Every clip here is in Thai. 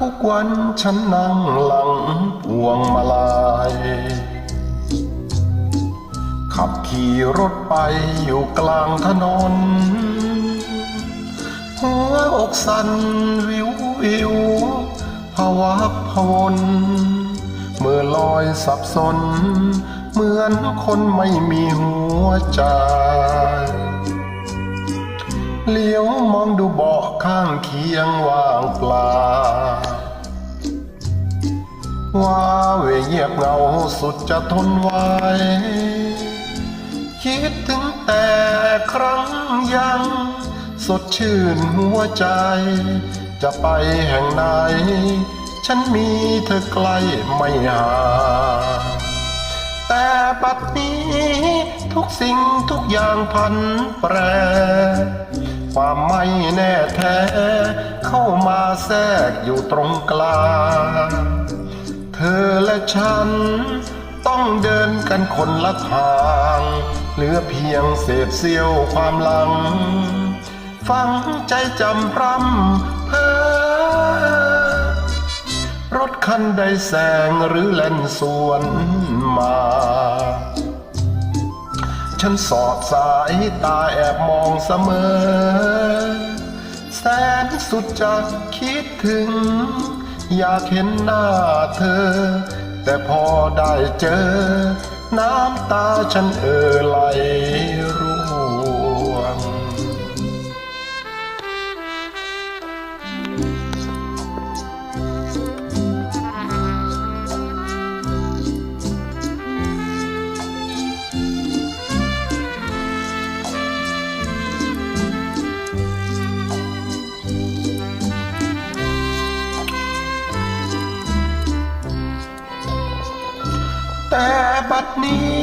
ทุกวันฉันนั่งหลังพวงมาลายขับขี่รถไปอยู่กลางถนน หัวอกสั่นวิววิวภาวะพะวนเมื่อลอยสับสน เหมือนคนไม่มีหัวใจ เหลียวมองดูเบาะข้างเคียงว่างเปล่าว่าเวเงียบเงาสุดจะทนไหวคิดถึงแต่ครั้งยัง สดชื่นหัวใจ จะไปแห่งไหน ฉันมีเธอใกล้ไม่ห่างแต่ปัดนี้ทุกสิ่งทุกอย่างพันแปร ความไม่แน่แท้ เข้ามาแทรกอยู่ตรงกลาง เธอและฉัน ต้องเดินกันคนละทาง เหลือเพียงเศษเสี้ยวความหลัง ฟังใจจำพร่ำเพ้อรถคันใดแซงหรือเล่นสวน ฉันสอดสายตาแอบมองเสมอ แสนสุดจะคิดถึง อยากเห็นหน้าเธอ แต่พอได้เจอ น้ำตาฉันเอ่อไหล แต่บัดนี้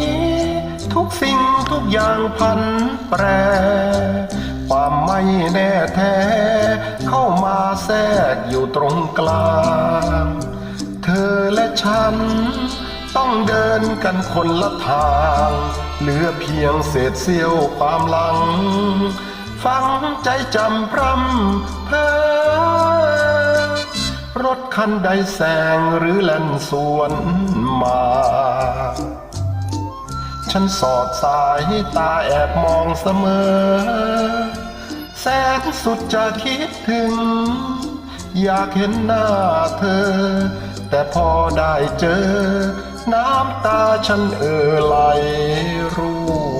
ทุกสิ่งทุกอย่างพันแปร ความไม่แน่แท้ เข้ามาแทรกอยู่ตรงกลาง เธอและฉัน ต้องเดินกันคนละทาง เหลือเพียงเศษเสี้ยวความหลัง ฟังใจจำพร่ำเพ้อ รถคันใดแซงหรือแล่นสวนมา ฉันสอดสายตาแอบมองเสมอ แสนสุดจะคิดถึง อยากเห็นหน้าเธอ แต่พอได้เจอ น้ำตาฉันเอ่อไหลร่